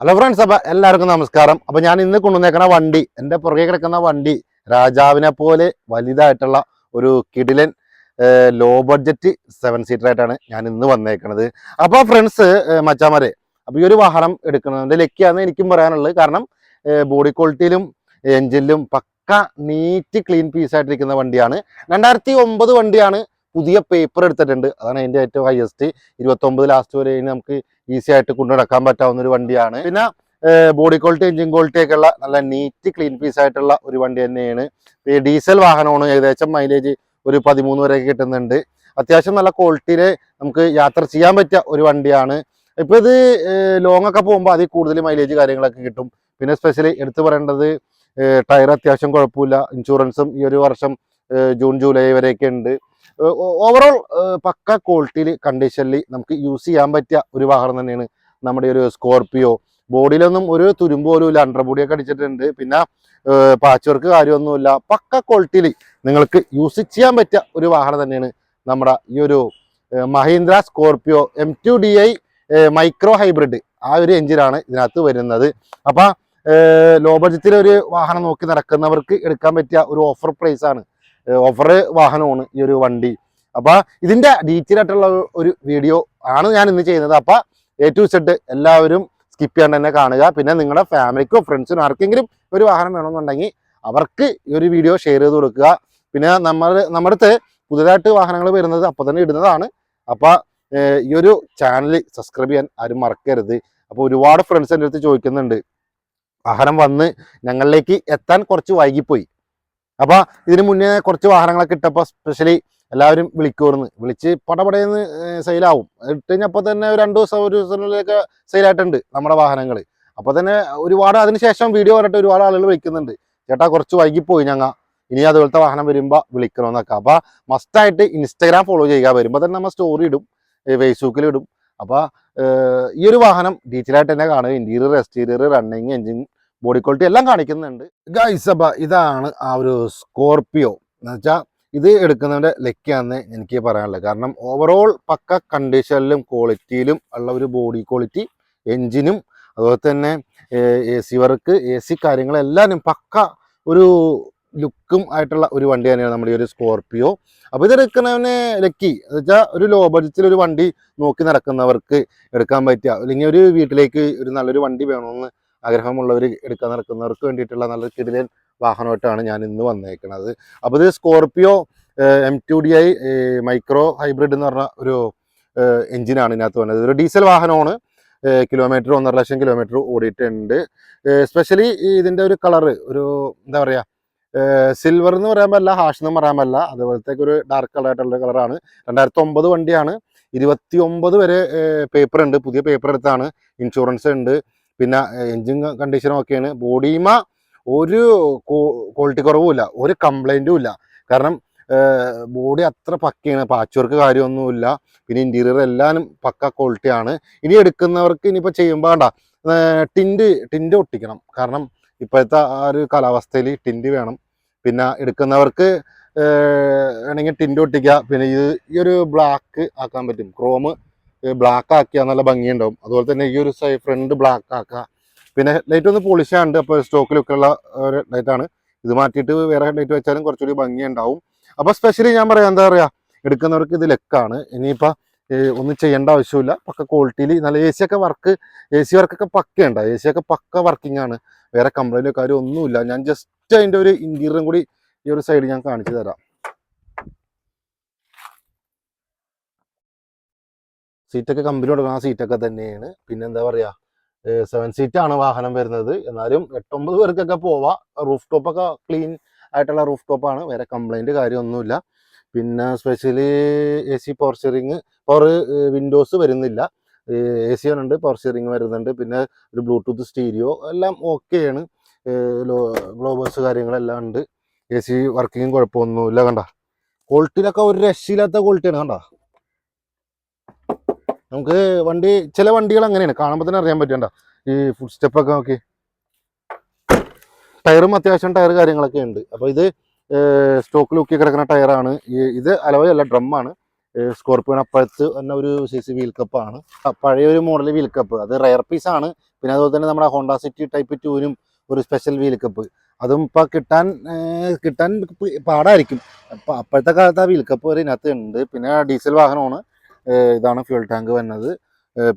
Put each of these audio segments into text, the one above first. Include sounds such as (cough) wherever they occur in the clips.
Hello friends അപ്പൊ എല്ലാവർക്കും നമസ്കാരം. അപ്പൊ ഞാൻ ഇന്ന് കൊണ്ടുവന്നേക്കണ വണ്ടി എന്റെ പുറകെ കിടക്കുന്ന വണ്ടി രാജാവിനെ പോലെ വലുതായിട്ടുള്ള ഒരു കിടിലൻ ലോ ബഡ്ജറ്റ് സെവൻ സീറ്റർ ആയിട്ടാണ് ഞാൻ ഇന്ന് വന്നേക്കണത്. അപ്പോൾ ഫ്രണ്ട്സ് മച്ചാമാരെ അപ്പോൾ ഈ ഒരു വാഹനം എടുക്കുന്നതിന്റെ ലക്കിയാന്ന് എനിക്കും പറയാനുള്ളത് കാരണം ബോഡി ക്വാളിറ്റിയിലും എഞ്ചിനിലും പക്ക നീറ്റ് ക്ലീൻ പീസ് ആയിട്ടിരിക്കുന്ന വണ്ടിയാണ്. രണ്ടായിരത്തി ഒമ്പത് വണ്ടിയാണ് പുതിയ പേപ്പർ എടുത്തിട്ടുണ്ട്. അതാണ് അതിന്റെ ഏറ്റവും ഹയസ്റ്റ് ഇരുപത്തി ഒമ്പത് ലാസ്റ്റ് വരെ നമുക്ക് ഈസി ആയിട്ട് കൊണ്ടു നടക്കാൻ പറ്റാവുന്ന ഒരു വണ്ടിയാണ്. പിന്നെ ബോഡി ക്വാളിറ്റി എഞ്ചിൻ ക്വാളിറ്റി ഒക്കെ ഉള്ള നല്ല നീറ്റ് ക്ലീൻ പീസ് ആയിട്ടുള്ള ഒരു വണ്ടി തന്നെയാണ്. ഡീസൽ വാഹനമാണ്. ഏകദേശം മൈലേജ് ഒരു പതിമൂന്ന് വരെയൊക്കെ കിട്ടുന്നുണ്ട്. അത്യാവശ്യം നല്ല ക്വാളിറ്റിയിൽ നമുക്ക് യാത്ര ചെയ്യാൻ പറ്റിയ ഒരു വണ്ടിയാണ്. ഇപ്പൊ ഇത് ലോങ് ഒക്കെ പോകുമ്പോൾ അതിൽ കൂടുതൽ മൈലേജ് കാര്യങ്ങളൊക്കെ കിട്ടും. പിന്നെ സ്പെഷ്യലി എടുത്തു പറയേണ്ടത് ടയർ അത്യാവശ്യം കുഴപ്പമില്ല. ഇൻഷുറൻസും ഈ ഒരു വർഷം ജൂൺ ജൂലൈ വരെയൊക്കെ ഉണ്ട്. ഓവറോൾ പക്ക ക്വാളിറ്റിയിൽ കണ്ടീഷനിൽ നമുക്ക് യൂസ് ചെയ്യാൻ പറ്റിയ ഒരു വാഹനം തന്നെയാണ് നമ്മുടെ ഒരു സ്കോർപിയോ ബോഡിയിലൊന്നും ഒരു തുരുമ്പ് പോലും ഇല്ല. അണ്ടർ ബോഡിയൊക്കെ അടിച്ചിട്ടുണ്ട്. പിന്നെ പാച്ച് വർക്ക് കാര്യമൊന്നുമില്ല. പക്ക ക്വാളിറ്റിയിൽ നിങ്ങൾക്ക് യൂസ് ചെയ്യാൻ പറ്റിയ ഒരു വാഹനം തന്നെയാണ് നമ്മുടെ ഈ ഒരു Mahindra Scorpio M two D I micro hybrid ആ ഒരു എഞ്ചിനാണ് ഇതിനകത്ത് വരുന്നത്. അപ്പൊ ലോ ബഡ്ജറ്റിൽ ഒരു വാഹനം നോക്കി നടക്കുന്നവർക്ക് എടുക്കാൻ പറ്റിയ ഒരു ഓഫർ പ്രൈസ് ആണ് ഓഫർ വാഹനമാണ് ഈ ഒരു വണ്ടി. അപ്പൊ ഇതിന്റെ ഡീറ്റെയിൽ ആയിട്ടുള്ള ഒരു വീഡിയോ ആണ് ഞാൻ ഇന്ന് ചെയ്യുന്നത്. അപ്പൊ എ ടു സെഡ് എല്ലാവരും സ്കിപ്പ് ചെയ്യാണ്ട് തന്നെ കാണുക. പിന്നെ നിങ്ങളുടെ ഫാമിലിക്കോ ഫ്രണ്ട്സിനോ ആർക്കെങ്കിലും ഒരു വാഹനം വേണമെന്നുണ്ടെങ്കിൽ അവർക്ക് ഈ ഒരു വീഡിയോ ഷെയർ ചെയ്ത് കൊടുക്കുക. പിന്നെ നമ്മൾ നമ്മുടെ അടുത്ത് പുതുതായിട്ട് വാഹനങ്ങൾ വരുന്നത് അപ്പൊ തന്നെ ഇടുന്നതാണ്. അപ്പൊ ഈ ഒരു ചാനൽ സബ്സ്ക്രൈബ് ചെയ്യാൻ ആരും മറക്കരുത്. അപ്പൊ ഒരുപാട് ഫ്രണ്ട്സ് എന്റെ അടുത്ത് ചോദിക്കുന്നുണ്ട്. വാഹനം വന്ന് ഞങ്ങളിലേക്ക് എത്താൻ കുറച്ച് വൈകിപ്പോയി. അപ്പൊ ഇതിന് മുന്നേ കുറച്ച് വാഹനങ്ങളൊക്കെ ഇട്ടപ്പോൾ സ്പെഷ്യലി എല്ലാവരും വിളിക്കുമായിരുന്നു വിളിച്ച് പടപടയെന്ന് സെയിലാവും ഇട്ട് കഴിഞ്ഞപ്പോൾ തന്നെ രണ്ട് ദിവസം ഒരു ദിവസത്തിനുള്ളിലൊക്കെ സെയിലായിട്ടുണ്ട് നമ്മുടെ വാഹനങ്ങൾ അപ്പോൾ തന്നെ ഒരുപാട് അതിനുശേഷം വീഡിയോ കണ്ടിട്ട് ഒരുപാട് ആളുകൾ വിളിക്കുന്നുണ്ട്. ചേട്ടാ കുറച്ച് വൈകിപ്പോയി ഞങ്ങൾ ഇനി അതുപോലത്തെ വാഹനം വരുമ്പോൾ വിളിക്കണമെന്നൊക്കെ അപ്പോൾ മസ്റ്റായിട്ട് ഇൻസ്റ്റാഗ്രാം ഫോളോ ചെയ്യുക. വരുമ്പോൾ തന്നെ നമ്മൾ സ്റ്റോറി ഇടും ഫേസ്ബുക്കിൽ ഇടും. അപ്പോൾ ഈ ഒരു വാഹനം ഡീറ്റെയിൽ ആയിട്ട് തന്നെ കാണുക interior exterior running engine body quality എല്ലാം കാണിക്കുന്നുണ്ട്. ഗൈസ് അബ ഇതാണ് ആ ഒരു സ്കോർപിയോ എന്ന് വെച്ചാൽ ഇത് എടുക്കുന്നതിന്റെ ലക്കാന്ന് എനിക്ക് പറയാനുള്ളത് കാരണം ഓവറോൾ പക്ക കണ്ടീഷനിലും ക്വാളിറ്റിയിലും ഉള്ള ഒരു ബോഡി ക്വാളിറ്റി എൻജിനും അതുപോലെ തന്നെ A C work A C കാര്യങ്ങളെല്ലാനും പക്ക ഒരു ലുക്കും ആയിട്ടുള്ള ഒരു വണ്ടി തന്നെയാണ് നമ്മുടെ ഈ ഒരു സ്കോർപിയോ അപ്പോൾ ഇത് എടുക്കുന്നവന് ലക്കി എന്ന് വെച്ചാൽ ഒരു ലോ ബഡ്ജറ്റിൽ ഒരു വണ്ടി നോക്കി നടക്കുന്നവർക്ക് എടുക്കാൻ പറ്റുക. അല്ലെങ്കിൽ ഒരു വീട്ടിലേക്ക് ഒരു നല്ലൊരു വണ്ടി വേണമെന്ന് ആഗ്രഹമുള്ളവർ എടുക്കാൻ നടക്കുന്നവർക്ക് വേണ്ടിയിട്ടുള്ള നല്ല കിടിലൻ വാഹനമായിട്ടാണ് ഞാൻ ഇന്ന് വന്നേക്കുന്നത് അപ്പോൾ ഇത് Scorpio M two D I micro hybrid എന്ന് പറഞ്ഞ ഒരു എഞ്ചിനാണ് ഇതിനകത്ത് വന്നത്. ഒരു ഡീസൽ വാഹനമാണ്. കിലോമീറ്റർ ഒന്നര ലക്ഷം കിലോമീറ്റർ ഓടിയിട്ടുണ്ട്. സ്പെഷ്യലി ഇതിന്റെ ഒരു കളറ് ഒരു എന്താ പറയുക സിൽവർ എന്ന് പറയാൻ പറ്റില്ല ഹാഷ് എന്ന് പറയാൻ പറ്റില്ല. അതുപോലത്തെ ഒരു ഡാർക്ക് കളർ ആയിട്ടുള്ള കളറാണ്. രണ്ടായിരത്തി ഒമ്പത് വണ്ടിയാണ്. ഇരുപത്തി ഒമ്പത് വരെ പേപ്പർ ഉണ്ട്. പുതിയ പേപ്പർ എടുത്താണ്. ഇൻഷുറൻസ് ഉണ്ട്. പിന്നെ എൻജിൻ കണ്ടീഷനും ഒക്കെയാണ്. ബോഡിമ ഒരു ക്വാളിറ്റി കുറവുമില്ല ഒരു കംപ്ലൈന്റും ഇല്ല. കാരണം ബോഡി അത്ര പക്കയാണ് പാച്ച് വർക്ക് കാര്യമൊന്നുമില്ല. പിന്നെ ഇന്റീരിയർ എല്ലാനും പക്ക ക്വാളിറ്റിയാണ്. ഇനി എടുക്കുന്നവർക്ക് ഇനിയിപ്പോൾ ചെയ്യുമ്പോൾ വേണ്ട ടിന്റ് ടിന്റ് ഒട്ടിക്കണം. കാരണം ഇപ്പോഴത്തെ ആ ഒരു കാലാവസ്ഥയിൽ ടിന്റ് വേണം. പിന്നെ എടുക്കുന്നവർക്ക് വേണമെങ്കിൽ ടിന്റ് ഒട്ടിക്കുക പിന്നെ ഇത് ഈ ഒരു ബ്ലാക്ക് ആക്കാൻ പറ്റും. ക്രോം ബ്ലാക്ക് ആക്കിയാൽ നല്ല ഭംഗിയുണ്ടാവും. അതുപോലെ തന്നെ ഈ ഒരു സൈ ഫ്രണ്ട് ബ്ലാക്ക് ആക്കുക പിന്നെ ലൈറ്റ് ഒന്ന് പോളിഷ് ആണ്ട് അപ്പോൾ സ്റ്റോക്ക് ഉള്ള ഒരു ലൈറ്റാണ് ഇത് മാറ്റിയിട്ട് വേറെ ലൈറ്റ് വെച്ചാലും കുറച്ചുകൂടി ഭംഗിയുണ്ടാവും. അപ്പോൾ സ്പെഷ്യലി ഞാൻ പറയാം എന്താ പറയുക എടുക്കുന്നവർക്ക് ഇത് ലെക്കാണ്. ഇനിയിപ്പോൾ ഒന്നും ചെയ്യേണ്ട ആവശ്യമില്ല പക്ക ക്വാളിറ്റിയിൽ നല്ല എ സി ഒക്കെ വർക്ക് എ സി വർക്കൊക്കെ പക്കയുണ്ട് എ സി ഒക്കെ പക്ക വർക്കിംഗ് ആണ്. വേറെ കംപ്ലൈന്റോ കാര്യം ഒന്നുമില്ല. ഞാൻ ജസ്റ്റ് അതിന്റെ ഒരു ഇന്റീരിയറും കൂടി ഈ ഒരു സൈഡ് ഞാൻ കാണിച്ചു തരാം. സീറ്റൊക്കെ കമ്പനി കൊടുക്കുന്ന ആ സീറ്റൊക്കെ തന്നെയാണ്. പിന്നെ എന്താ പറയുക സെവൻ സീറ്റാണ് വാഹനം വരുന്നത്. എന്നാലും എട്ടൊമ്പത് പേർക്കൊക്കെ പോവാം. റൂഫ് ടോപ്പൊക്കെ ക്ലീൻ ആയിട്ടുള്ള റൂഫ് ടോപ്പാണ് വേറെ കംപ്ലൈന്റ് കാര്യമൊന്നുമില്ല. പിന്നെ specially A C power steering power windows വരുന്നില്ല. എ സി ഉണ്ട് പവർ സ്റ്റിയറിങ് വരുന്നുണ്ട്. പിന്നെ ഒരു ബ്ലൂടൂത്ത് സ്റ്റീരിയോ എല്ലാം ഓക്കെയാണ് ഗ്ലോബേഴ്സ് കാര്യങ്ങളെല്ലാം ഉണ്ട്. എ സി വർക്കിങ്ങും കുഴപ്പമൊന്നുമില്ല കണ്ട. ക്വാളിറ്റിയിലൊക്കെ ഒരു രക്ഷയില്ലാത്ത ക്വാളിറ്റിയാണ് കണ്ട. നമുക്ക് വണ്ടി ചില വണ്ടികൾ അങ്ങനെയാണ്. കാണുമ്പോൾ തന്നെ അറിയാൻ പറ്റണ്ട ഈ ഫുഡ് സ്റ്റെപ്പൊക്കെ നോക്കി. ടയറും അത്യാവശ്യം ടയർ കാര്യങ്ങളൊക്കെ ഉണ്ട്. അപ്പോൾ ഇത് സ്റ്റോക്ക് ലൂക്കി കിടക്കുന്ന ടയറാണ്. ഇത് അലോയ് അല്ല ഡ്രമ്മാണ് സ്കോർപ്പിയോൺ അപ്പുറത്ത് തന്നെ ഒരു സി സി വീൽ കപ്പാണ് പഴയ ഒരു മോഡൽ വീൽ കപ്പ് അത് റയർ പീസ് ആണ്. പിന്നെ അതുപോലെ തന്നെ നമ്മുടെ ഹോണ്ട സിറ്റി ടൈപ്പ് ടൂവിനും ഒരു സ്പെഷ്യൽ വീൽ കപ്പ് അതും ഇപ്പം കിട്ടാൻ കിട്ടാൻ പാടായിരിക്കും. അപ്പോൾ അപ്പോഴത്തെ കാലത്ത് ആ വീൽ കപ്പ് വരെ ഇതിനകത്ത് ഉണ്ട്. പിന്നെ ഡീസൽ വാഹനമാണ്. ഇതാണ് ഫ്യൂൾ ടാങ്ക് വരുന്നത്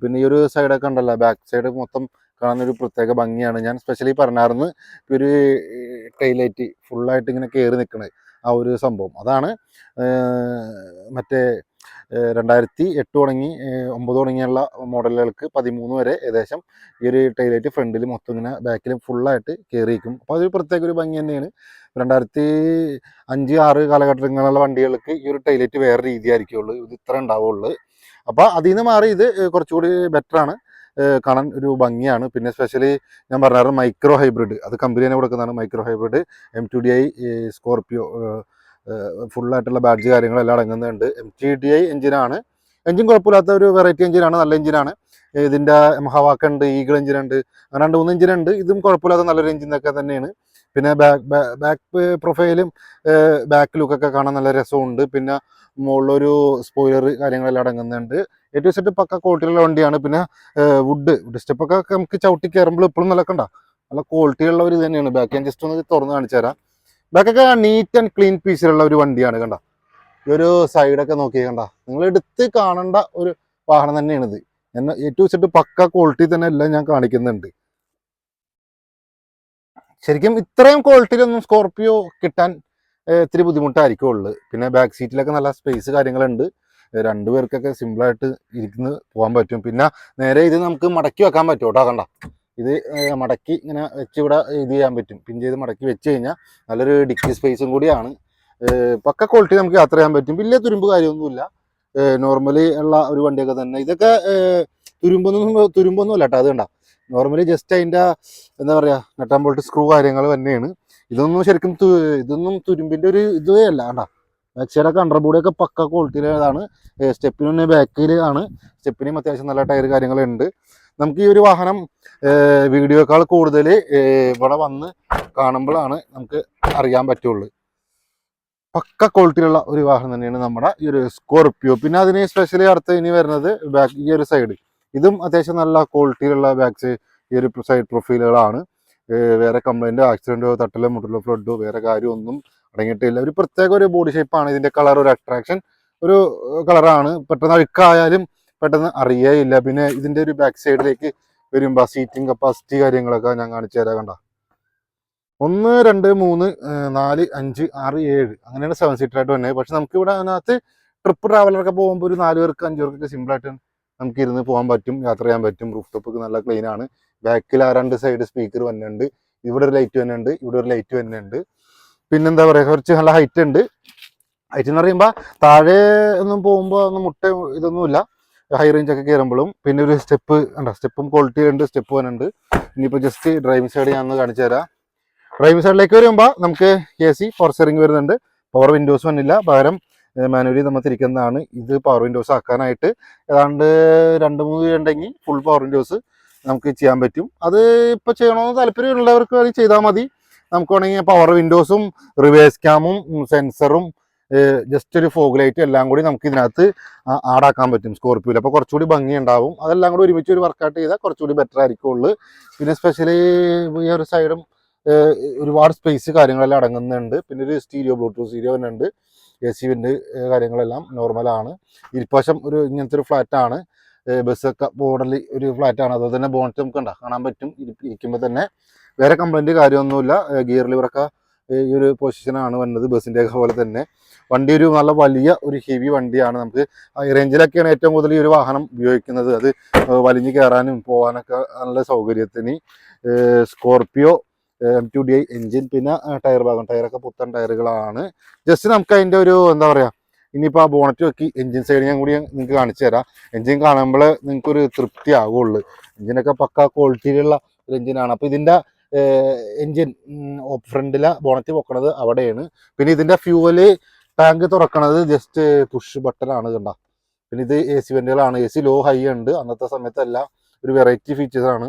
പിന്നെ ഈ ഒരു സൈഡൊക്കെ ഉണ്ടല്ലോ ബാക്ക് സൈഡ് മൊത്തം കാണുന്ന ഒരു പ്രത്യേക ഭംഗിയാണ്. ഞാൻ സ്പെഷ്യലി പറഞ്ഞായിരുന്നു ഒരു ടൈലൈറ്റ് ഫുള്ളായിട്ട് ഇങ്ങനെ കയറി നിൽക്കണത് ആ ഒരു സംഭവം. അതാണ് മറ്റേ രണ്ടായിരത്തി എട്ട് തുടങ്ങി ഒമ്പത് തുടങ്ങിയുള്ള മോഡലുകൾക്ക് പതിമൂന്ന് വരെ ഏകദേശം ഈ ഒരു ടൈലൈറ്റ് ഫ്രണ്ടിൽ മൊത്തം ഇങ്ങനെ ബാക്കിലും ഫുള്ളായിട്ട് കയറിയിരിക്കും അപ്പോൾ അതൊരു പ്രത്യേക ഒരു ഭംഗി തന്നെയാണ്. രണ്ടായിരത്തി അഞ്ച് ആറ് കാലഘട്ടങ്ങളിലുള്ള വണ്ടികൾക്ക് ഈ ഒരു ടൈലൈറ്റ് വേറെ രീതിയായിരിക്കുള്ളൂ. ഇത് ഇത്ര ഉണ്ടാവുള്ളൂ. അപ്പോൾ അതിൽ നിന്ന് മാറി ഇത് കുറച്ചുകൂടി ബെറ്റർ ആണ്. കാണാൻ ഒരു ഭംഗിയാണ്. പിന്നെ സ്പെഷ്യലി ഞാൻ പറഞ്ഞായിരുന്നു മൈക്രോ ഹൈബ്രിഡ് അത് കമ്പനി തന്നെ കൊടുക്കുന്നതാണ് micro hybrid M two D I Scorpio ഫുള്ളായിട്ടുള്ള badge കാര്യങ്ങളെല്ലാം അടങ്ങുന്നുണ്ട്. എം ടി ഡി ഐ എഞ്ചിനാണ് എഞ്ചിൻ കുഴപ്പമില്ലാത്ത ഒരു വെറൈറ്റി എഞ്ചിനാണ് നല്ല എഞ്ചിനാണ് ഇതിന്റെ ഹവാക്ക ഉണ്ട് ഈഗിൾ എഞ്ചിൻ ഉണ്ട്. അങ്ങനെ രണ്ട് മൂന്ന് എഞ്ചിൻ ഉണ്ട്. ഇതും കുഴപ്പമില്ലാത്ത നല്ലൊരു എഞ്ചിനൊക്കെ തന്നെയാണ്. പിന്നെ ബാക്ക് ബാക്ക് പ്രൊഫൈലും ബാക്ക് ലുക്കൊക്കെ കാണാൻ നല്ല രസമുണ്ട്. പിന്നെ മുകളിലൊരു സ്പോയിലർ കാര്യങ്ങളെല്ലാം അടങ്ങുന്നുണ്ട്. ഏറ്റവും സെറ്റ് പക്ക ക്വാളിറ്റിയുള്ള വണ്ടിയാണ്. പിന്നെ വുഡ് വുഡ് സ്റ്റെപ്പൊക്കെ നമുക്ക് ചവിട്ടി കയറുമ്പോൾ ഇപ്പോഴും നല്ല കണ്ട? നല്ല ക്വാളിറ്റിയുള്ള ഒരു ഇത് തന്നെയാണ്. ബാക്ക് ഞാൻ ജസ്റ്റ് ഒന്ന് തുറന്ന് കാണിച്ചു തരാം. ബാക്കൊക്കെ നീറ്റ് ആൻഡ് ക്ലീൻ പീസിലുള്ള ഒരു വണ്ടിയാണ് കണ്ട? ഈ ഒരു സൈഡൊക്കെ നോക്കി കണ്ട? നിങ്ങൾ എടുത്ത് കാണേണ്ട ഒരു വാഹനം തന്നെയാണ് ഇത്. എന്നെ ഏറ്റവും വെച്ചിട്ട് പക്ക ക്വാളിറ്റി തന്നെ എല്ലാം ഞാൻ കാണിക്കുന്നുണ്ട്. ശരിക്കും ഇത്രയും ക്വാളിറ്റിയിലൊന്നും സ്കോർപ്പിയോ കിട്ടാൻ ഇത്തിരി ബുദ്ധിമുട്ടായിരിക്കും ഉള്ളത് പിന്നെ ബാക്ക് സീറ്റിലൊക്കെ നല്ല സ്പേസ് കാര്യങ്ങളുണ്ട്. രണ്ടുപേർക്കൊക്കെ രണ്ടു പേർക്കൊക്കെ സിമ്പിളായിട്ട് ഇരിക്കുന്നു പോകാൻ പറ്റും. പിന്നെ നേരെ ഇത് നമുക്ക് മടക്കി വെക്കാൻ പറ്റും കേട്ടോ കണ്ട? ഇത് മടക്കി ഇങ്ങനെ വെച്ച് ഇവിടെ ഇത് ചെയ്യാൻ പറ്റും. പിൻ ചെയ്ത് മടക്കി വെച്ച് കഴിഞ്ഞാൽ നല്ലൊരു ഡിക്കി സ്പേസും കൂടിയാണ്. പക്ക ക്വാളിറ്റി നമുക്ക് യാത്ര ചെയ്യാൻ പറ്റും. വലിയ തുരുമ്പ് കാര്യമൊന്നുമില്ല. നോർമലി ഉള്ള ഒരു വണ്ടിയൊക്കെ തന്നെ. ഇതൊക്കെ തുരുമ്പൊന്നും തുരുമ്പൊന്നും അല്ല കേട്ടോ അത് കണ്ട. നോർമലി ജസ്റ്റ് അതിന്റെ എന്താ പറയുക നട്ടാൻ ബോൾട്ട് സ്ക്രൂ കാര്യങ്ങൾ തന്നെയാണ്. ഇതൊന്നും ശരിക്കും ഇതൊന്നും തുരുമ്പിന്റെ ഒരു ഇതേ അല്ല കണ്ട. ബാക്ക് സൈഡൊക്കെ അണ്ടർ ബോഡിയൊക്കെ പക്ക ക്വാളിറ്റിയിലാണ് സ്റ്റെപ്പിന് ബാക്കിൽ ആണ്. സ്റ്റെപ്പിനും അത്യാവശ്യം നല്ല ടയർ കാര്യങ്ങളുണ്ട്. നമുക്ക് ഈ ഒരു വാഹനം വീഡിയോക്കാൾ കൂടുതൽ ഇവിടെ വന്ന് കാണുമ്പോഴാണ് നമുക്ക് അറിയാൻ പറ്റുള്ളൂ. പക്ക ക്വാളിറ്റിയിലുള്ള ഒരു വാഹനം തന്നെയാണ് നമ്മുടെ ഈ ഒരു സ്കോർപ്പിയോ പിന്നെ അതിന് സ്പെഷ്യലി അടുത്ത് ഇനി വരുന്നത് ബാക്ക് ഈ ഒരു സൈഡ് ഇതും അത്യാവശ്യം നല്ല ക്വാളിറ്റിയിലുള്ള ബാക്സ് ഈ ഒരു സൈഡ് പ്രൊഫൈലുകളാണ് വേറെ കംപ്ലൈന്റോ ആക്സിഡന്റോ തട്ടലോ മുട്ടലോ ഫ്ലഡോ വേറെ കാര്യമൊന്നും അടങ്ങിയിട്ടില്ല. ഒരു പ്രത്യേക ഒരു ബോഡി ഷേപ്പാണ് ഇതിന്റെ കളർ ഒരു അട്രാക്ഷൻ ഒരു കളറാണ് പെട്ടെന്ന് അഴുക്കായാലും പെട്ടെന്ന് അറിയേയില്ല. പിന്നെ ഇതിന്റെ ഒരു ബാക്ക് സൈഡിലേക്ക് വരുമ്പോൾ സീറ്റിംഗ് കപ്പാസിറ്റി കാര്യങ്ങളൊക്കെ ഞാൻ കാണിച്ചു തരാം കണ്ട? ഒന്ന് രണ്ട് മൂന്ന് നാല് അഞ്ച് ആറ് ഏഴ്. അങ്ങനെയാണ് സെവൻ സീറ്റർ ആയിട്ട് വന്നത്. പക്ഷെ നമുക്ക് ഇവിടെ അതിനകത്ത് ട്രിപ്പ് ട്രാവലറൊക്കെ പോകുമ്പോൾ ഒരു നാല് പേർക്ക് അഞ്ച് പേർക്കൊക്കെ സിമ്പിളായിട്ട് നമുക്ക് ഇരുന്ന് പോകാൻ പറ്റും യാത്ര ചെയ്യാൻ പറ്റും. റൂഫ് ടോപ്പൊക്കെ നല്ല ക്ലീൻ ആണ്. ബാക്കിൽ ആ രണ്ട് സൈഡ് സ്പീക്കർ വന്നിട്ടുണ്ട്. ഇവിടെ ഒരു ലൈറ്റ് വന്നിട്ടുണ്ട്. ഇവിടെ ഒരു ലൈറ്റ് വന്നിട്ടുണ്ട്. പിന്നെന്താ പറയുക കുറച്ച് നല്ല ഹൈറ്റ് ഉണ്ട്. ഹൈറ്റ് എന്ന് പറയുമ്പോൾ താഴെ ഒന്നും പോകുമ്പോൾ ഒന്നും മുട്ട ഇതൊന്നുമില്ല. ഹൈ റേഞ്ച് ഒക്കെ കയറുമ്പോഴും പിന്നെ ഒരു സ്റ്റെപ്പ് ഉണ്ടോ സ്റ്റെപ്പും ക്വാളിറ്റി ഉണ്ട് സ്റ്റെപ്പ് വന്നിട്ടുണ്ട്. ഇനിയിപ്പോൾ ജസ്റ്റ് ഡ്രൈവിംഗ് സൈഡ് ഞാൻ കാണിച്ചു തരാം. ഡ്രൈവിംഗ് സൈഡിലേക്ക് വരുമ്പോൾ നമുക്ക് എ സി പവർ സ്റ്റിയറിംഗ് വരുന്നുണ്ട്. പവർ വിൻഡോസ് വന്നില്ല. പകരം മാനുവലി നമ്മൾ തിരിക്കുന്നതാണ്. ഇത് പവർ വിൻഡോസ് ആക്കാനായിട്ട്. ഏതാണ്ട് രണ്ട് മൂന്ന് ഉണ്ടെങ്കിൽ ഫുൾ പവർ വിൻഡോസ് നമുക്ക് ചെയ്യാൻ പറ്റും. അത് ഇപ്പോൾ ചെയ്യണമെന്ന് താല്പര്യമുള്ളവർക്ക് അത് ചെയ്താൽ മതി. നമുക്ക് വേണമെങ്കിൽ പവർ വിൻഡോസും റിവേഴ്സ് ക്യാമും സെൻസറും ജസ്റ്റ് ഒരു ഫോഗ് ലൈറ്റ് എല്ലാം കൂടി നമുക്ക് ഇതിനകത്ത് ആഡാക്കാൻ പറ്റും സ്കോർപ്പിയോയിൽ അപ്പോൾ കുറച്ചുകൂടി ഭംഗി ഉണ്ടാവും. അതെല്ലാം കൂടി ഒരുമിച്ച് ഒരു വർക്കൗട്ട് ചെയ്താൽ കുറച്ചുകൂടി ബെറ്റർ ആയിരിക്കുള്ളൂ പിന്നെ സ്പെഷ്യലി ഈ ഒരു സൈഡും ഒരുപാട് സ്പേസ് കാര്യങ്ങളെല്ലാം അടങ്ങുന്നുണ്ട്. പിന്നെ ഒരു സ്റ്റീരിയോ ബ്ലൂടൂത്ത് സ്റ്റീരിയോ തന്നെ ഉണ്ട് എ സി വിന്റെ കാര്യങ്ങളെല്ലാം നോർമലാണ് ഇരുപ്പശം ഒരു ഇങ്ങനത്തെ ഒരു ഫ്ലാറ്റാണ് ബസ്സൊക്കെ ബോർഡറിൽ ഒരു ഫ്ലാറ്റാണ് അതുപോലെ തന്നെ ബോണറ്റ് നമുക്ക് ഉണ്ടാ കാണാൻ പറ്റും. ഇരിക്കുമ്പോൾ തന്നെ. വേറെ കംപ്ലൈന്റ് കാര്യമൊന്നുമില്ല. ഗിയർ ലിവറൊക്കെ ഈ ഒരു പൊസിഷനാണ് വന്നത്. ബസ്സിന്റെ ഒക്കെ പോലെ തന്നെ. വണ്ടി ഒരു നല്ല വലിയ ഒരു ഹെവി വണ്ടിയാണ് നമുക്ക്. ഈ റേഞ്ചിലൊക്കെയാണ് ഏറ്റവും കൂടുതൽ ഈ ഒരു വാഹനം ഉപയോഗിക്കുന്നത്. അത് വലിഞ്ഞു കയറാനും പോകാനൊക്കെ നല്ല സൗകര്യത്തിന്. Scorpio M two D I engine പിന്നെ ടയർ ഭാഗം. ടയറൊക്കെ പുത്തൻ ടയറുകളാണ് ജസ്റ്റ് നമുക്ക് അതിന്റെ ഒരു എന്താ പറയുക ഇനിയിപ്പോൾ ആ ബോണറ്റ് നോക്കി എൻജിൻ സൈഡ് ഞാൻ കൂടി നിങ്ങൾക്ക് കാണിച്ചു തരാം. എൻജിൻ കാണുമ്പോൾ നിങ്ങൾക്കൊരു തൃപ്തി ആകുള്ളൂ എൻജിനൊക്കെ പക്ക ക്വാളിറ്റിയിലുള്ള ഒരു എൻജിനാണ് അപ്പോൾ ഇതിന്റെ എൻജിൻ ഫ്രണ്ടിലെ ബോണറ്റ് പൊക്കണത് അവിടെയാണ്. പിന്നെ ഇതിന്റെ ഫ്യൂവൽ ടാങ്ക് തുറക്കണത് ജസ്റ്റ് പുഷ് ബട്ടൺ ആണ് കണ്ട. പിന്നെ ഇത് എ സി വെന്റുകളാണ് എ സി ലോ ഹൈ ഉണ്ട്. അന്നത്തെ സമയത്തല്ല ഒരു വെറൈറ്റി ഫീച്ചേഴ്സാണ്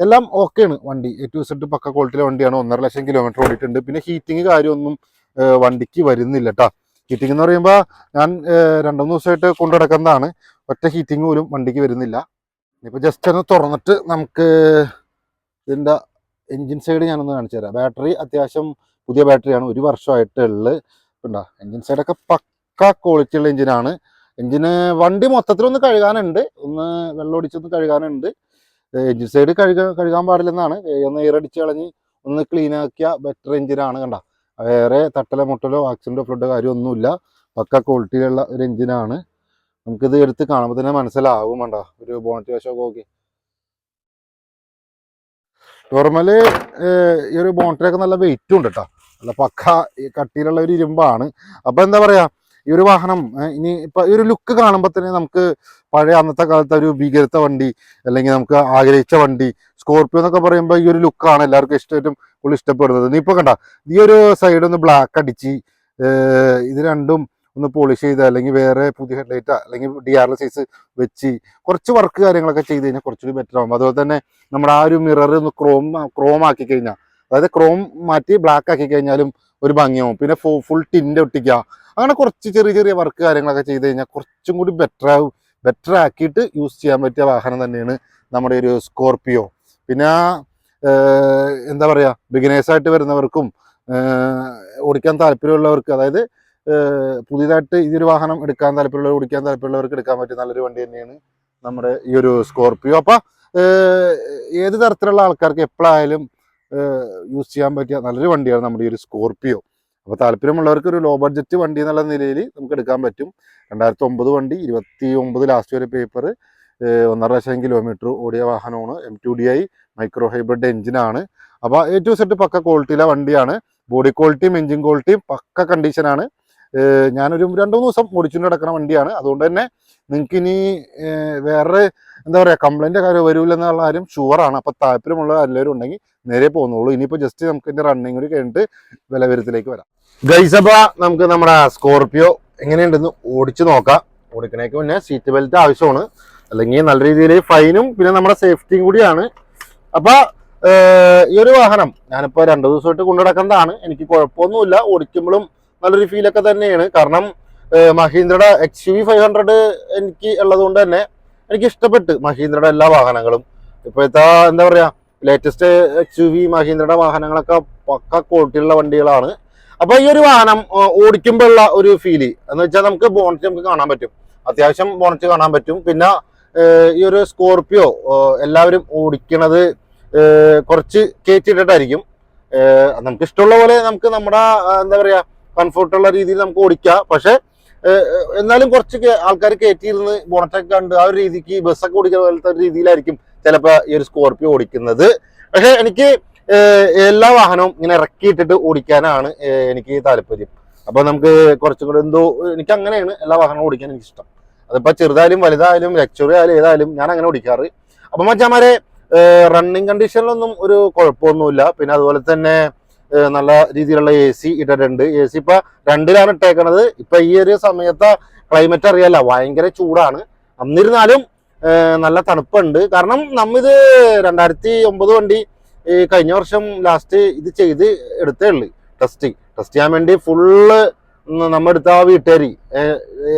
എല്ലാം ഓക്കെയാണ് വണ്ടി. എ ടു സെറ്റ് പക്ക ക്വാളിറ്റിയിലെ വണ്ടിയാണ്. ഒന്നര ലക്ഷം കിലോമീറ്റർ ഓടിയിട്ടുണ്ട്. പിന്നെ ഹീറ്റിംഗ് കാര്യമൊന്നും വണ്ടിക്ക് വരുന്നില്ല കേട്ടോ ഹീറ്റിംഗ് എന്ന് പറയുമ്പോൾ ഞാൻ രണ്ടു മൂന്ന് ദിവസമായിട്ട് കൊണ്ടു നടക്കുന്നതാണ്. ഒറ്റ ഹീറ്റിംഗ് പോലും വണ്ടിക്ക് വരുന്നില്ല. ഇപ്പോൾ ജസ്റ്റ് ഒന്ന് തുറന്നിട്ട് നമുക്ക് ഇതിന്റെ എൻജിൻ സൈഡ് ഞാനൊന്ന് കാണിച്ചു തരാം. ബാറ്ററി അത്യാവശ്യം പുതിയ ബാറ്ററിയാണ് ഒരു വർഷമായിട്ട് ഉള്ളത് ഉണ്ടോ എൻജിൻ സൈഡൊക്കെ പക്ക ക്വാളിറ്റി ഉള്ള എഞ്ചിനാണ് എഞ്ചിന് വണ്ടി മൊത്തത്തിലൊന്ന് കഴുകാനുണ്ട്. ഒന്ന് വെള്ളം ഒടിച്ചൊന്ന് കഴുകാനുണ്ട്. എൻജിൻ സൈഡ് കഴുക കഴുകാൻ പാടില്ലെന്നാണ്. ഒന്ന് എയറടിച്ച് കളഞ്ഞ് ഒന്ന് ക്ലീൻ ആക്കിയ ബെറ്റർ എഞ്ചിനാണ് കണ്ട. വേറെ തട്ടലോ മുട്ടലോ ആക്സിഡന്റോ ഫ്ലഡോ കാര്യമൊന്നുമില്ല പക്ക ക്വാളിറ്റിയിലുള്ള ഒരു എഞ്ചിനാണ് നമുക്കിത് എടുത്ത് കാണുമ്പോൾ തന്നെ മനസ്സിലാവും വേണ്ട ഒരു ബോണറ്റ് വശമൊക്കെ നോക്കി. നോർമൽ ഈ ഒരു ബോണ്ടറിയൊക്കെ നല്ല വെയിറ്റും ഉണ്ട് കേട്ടോ നല്ല പക്ക കട്ടിയിലുള്ള ഒരു ഇരുമ്പാണ്. അപ്പൊ എന്താ പറയാ ഈ ഒരു വാഹനം ഇനി ഇപ്പൊ ഈ ഒരു ലുക്ക് കാണുമ്പോൾ തന്നെ നമുക്ക് പഴയ അന്നത്തെ കാലത്തെ ഒരു ഭീകരത്തെ വണ്ടി അല്ലെങ്കിൽ നമുക്ക് ആഗ്രഹിച്ച വണ്ടി സ്കോർപ്പിയോ എന്നൊക്കെ പറയുമ്പോൾ ഈ ഒരു ലുക്കാണ് എല്ലാവർക്കും ഇഷ്ടമായിട്ടും കൂടുതൽ ഇഷ്ടപ്പെടുന്നത്. നീ ഇപ്പൊ കണ്ട ഈ ഒരു സൈഡ് ഒന്ന് ബ്ലാക്ക് അടിച്ച് ഇത് രണ്ടും ഒന്ന് പോളിഷ് ചെയ്ത് അല്ലെങ്കിൽ വേറെ പുതിയ ഹെഡ്ലൈറ്റ് അല്ലെങ്കിൽ ഡി ആർ എൽ സൈസ് വെച്ച് കുറച്ച് വർക്ക് കാര്യങ്ങളൊക്കെ ചെയ്ത് കഴിഞ്ഞാൽ കുറച്ചുകൂടി ബെറ്റർ ആവും. അതുപോലെ തന്നെ നമ്മുടെ ആ ഒരു മിറർ ഒന്ന് ക്രോം ക്രോം ആക്കി കഴിഞ്ഞാൽ അതായത് ക്രോം മാറ്റി ബ്ലാക്ക് ആക്കി കഴിഞ്ഞാലും ഒരു ഭംഗിയാവും. പിന്നെ ഫുൾ ടിന്റെ ഒട്ടിക്കുക. അങ്ങനെ കുറച്ച് ചെറിയ ചെറിയ വർക്ക് കാര്യങ്ങളൊക്കെ ചെയ്ത് കഴിഞ്ഞാൽ കുറച്ചും കൂടി ബെറ്റർ ആവും. ബെറ്റർ ആക്കിയിട്ട് യൂസ് ചെയ്യാൻ പറ്റിയ വാഹനം തന്നെയാണ് നമ്മുടെ ഒരു സ്കോർപിയോ പിന്നെ എന്താ പറയുക ബിഗിനേഴ്സായിട്ട് വരുന്നവർക്കും ഓടിക്കാൻ താല്പര്യമുള്ളവർക്ക് അതായത് പുതിയതായിട്ട് ഈ ഒരു വാഹനം എടുക്കാൻ താല്പര്യമുള്ളവർ ഓടിക്കാൻ താല്പര്യമുള്ളവർക്ക് എടുക്കാൻ പറ്റിയ നല്ലൊരു വണ്ടി തന്നെയാണ് നമ്മുടെ ഈ ഒരു സ്കോർപ്പിയോ അപ്പോൾ ഏത് തരത്തിലുള്ള ആൾക്കാർക്ക് എപ്പോഴായാലും യൂസ് ചെയ്യാൻ പറ്റിയ നല്ലൊരു വണ്ടിയാണ് നമ്മുടെ ഈ ഒരു സ്കോർപ്പിയോ അപ്പോൾ താല്പര്യമുള്ളവർക്ക് ഒരു ലോ ബഡ്ജറ്റ് വണ്ടി എന്നുള്ള നിലയിൽ നമുക്ക് എടുക്കാൻ പറ്റും. രണ്ടായിരത്തി ഒമ്പത് വണ്ടി ഇരുപത്തി ഒമ്പത് ലാസ്റ്റ് വരെ പേപ്പർ ഒന്നര ലക്ഷം കിലോമീറ്റർ ഓടിയ വാഹനമാണ് M two D I micro hybrid എഞ്ചിനാണ് അപ്പോൾ എ ടു സെറ്റ് പക്ക ക്വാളിറ്റിയിലെ വണ്ടിയാണ്. ബോഡി ക്വാളിറ്റിയും എഞ്ചിൻ ക്വാളിറ്റിയും പക്ക കണ്ടീഷനാണ് ഞാനൊരു രണ്ട് മൂന്ന് ദിവസം ഓടിച്ചുകൊണ്ട് നടക്കുന്ന വണ്ടിയാണ്. അതുകൊണ്ട് തന്നെ നിങ്ങൾക്ക് ഇനി വേറെ എന്താ പറയുക കംപ്ലൈന്റ് കാര്യം വരില്ലെന്നുള്ള കാര്യം ഷുവറാണ് അപ്പോൾ താല്പര്യമുള്ള എല്ലാവരും ഉണ്ടെങ്കിൽ നേരെ പോകുന്നുള്ളൂ ഇനിയിപ്പോൾ ജസ്റ്റ് നമുക്ക് ഇതിന്റെ റണ്ണിങ് കൂടി കഴിഞ്ഞിട്ട് വിലവരത്തിലേക്ക് വരാം. ഗൈസഭ നമുക്ക് നമ്മുടെ സ്കോർപ്പിയോ എങ്ങനെയുണ്ടെന്ന് ഓടിച്ചു നോക്കാം. ഓടിക്കണേക്ക് മുന്നേ സീറ്റ് ബെൽറ്റ് ആവശ്യമാണ്. അല്ലെങ്കിൽ നല്ല രീതിയിൽ ഫൈനും പിന്നെ നമ്മുടെ സേഫ്റ്റിയും കൂടിയാണ്. അപ്പോൾ ഈ ഒരു വാഹനം ഞാനിപ്പോൾ രണ്ട് ദിവസമായിട്ട് കൊണ്ടു നടക്കുന്നതാണ്. എനിക്ക് കുഴപ്പമൊന്നുമില്ല. ഓടിക്കുമ്പോഴും നല്ലൊരു ഒക്കെ തന്നെയാണ്. കാരണം മഹീന്ദ്രയുടെ X U V five hundred എനിക്ക് ഉള്ളത് കൊണ്ട് തന്നെ എനിക്ക് ഇഷ്ടപ്പെട്ട് മഹീന്ദ്രയുടെ എല്ലാ വാഹനങ്ങളും. ഇപ്പോഴത്തെ എന്താ പറയാ ലേറ്റസ്റ്റ് എക്സ് യു വി മഹീന്ദ്രയുടെ വാഹനങ്ങളൊക്കെ പക്ക ക്വാളിറ്റിയുള്ള വണ്ടികളാണ്. അപ്പൊ ഈ ഒരു വാഹനം ഓടിക്കുമ്പോൾ ഉള്ള ഒരു ഫീൽ എന്ന് വെച്ചാൽ നമുക്ക് ബോണറ്റ് നമുക്ക് കാണാൻ പറ്റും. അത്യാവശ്യം ബോണറ്റ് കാണാൻ പറ്റും. പിന്നെ ഈ ഒരു സ്കോർപ്പിയോ എല്ലാവരും ഓടിക്കണത് കുറച്ച് കയറ്റിയിട്ടിട്ടായിരിക്കും നമുക്ക് ഇഷ്ടമുള്ള പോലെ നമുക്ക് നമ്മുടെ എന്താ പറയാ കംഫർട്ടുള്ള രീതിയിൽ നമുക്ക് ഓടിക്കാം. പക്ഷെ എന്നാലും കുറച്ച് ആൾക്കാർ കയറ്റിയിരുന്ന് ബോണറ്റൊക്കെ കണ്ട് ആ ഒരു രീതിക്ക് ബസ്സൊക്കെ ഓടിക്കുന്ന പോലത്തെ രീതിയിലായിരിക്കും ചിലപ്പോൾ ഈ ഒരു സ്കോർപ്പിയോ ഓടിക്കുന്നത്. പക്ഷെ എനിക്ക് എല്ലാ വാഹനവും ഇങ്ങനെ ഇറക്കിയിട്ടിട്ട് ഓടിക്കാനാണ് എനിക്ക് താല്പര്യം. അപ്പൊ നമുക്ക് കുറച്ചും കൂടെ എന്തോ എനിക്ക് അങ്ങനെയാണ് എല്ലാ വാഹനവും ഓടിക്കാൻ എനിക്ക് ഇഷ്ടം അതിപ്പോ ചെറുതായാലും വലുതായാലും ലക്ഷറി ആയാലും ഏതായാലും ഞാൻ അങ്ങനെ ഓടിക്കാറ്. അപ്പൊ മച്ചാമാരെ റണ്ണിങ് കണ്ടീഷനിലൊന്നും ഒരു കുഴപ്പമൊന്നുമില്ല. പിന്നെ അതുപോലെ തന്നെ നല്ല രീതിയിലുള്ള എ സി ഇട്ടിട്ടുണ്ട്. എ സി ഇപ്പൊ രണ്ടിലാണ് ഇട്ടേക്കണത്. ഇപ്പൊ ഈ ഒരു സമയത്ത് ക്ലൈമറ്റ് അറിയാല്ല ഭയങ്കര ചൂടാണ്. എന്നിരുന്നാലും നല്ല തണുപ്പുണ്ട്. കാരണം നമ്മിത് രണ്ടായിരത്തി ഒമ്പത് വണ്ടി ഈ കഴിഞ്ഞ വർഷം ലാസ്റ്റ് ഇത് ചെയ്ത് എടുത്തേ ഉള്ളു. ടെസ്റ്റ് ടെസ്റ്റ് ചെയ്യാൻ വേണ്ടി ഫുള്ള് നമ്മൾ എടുത്ത ആ വീട്ടുകാരി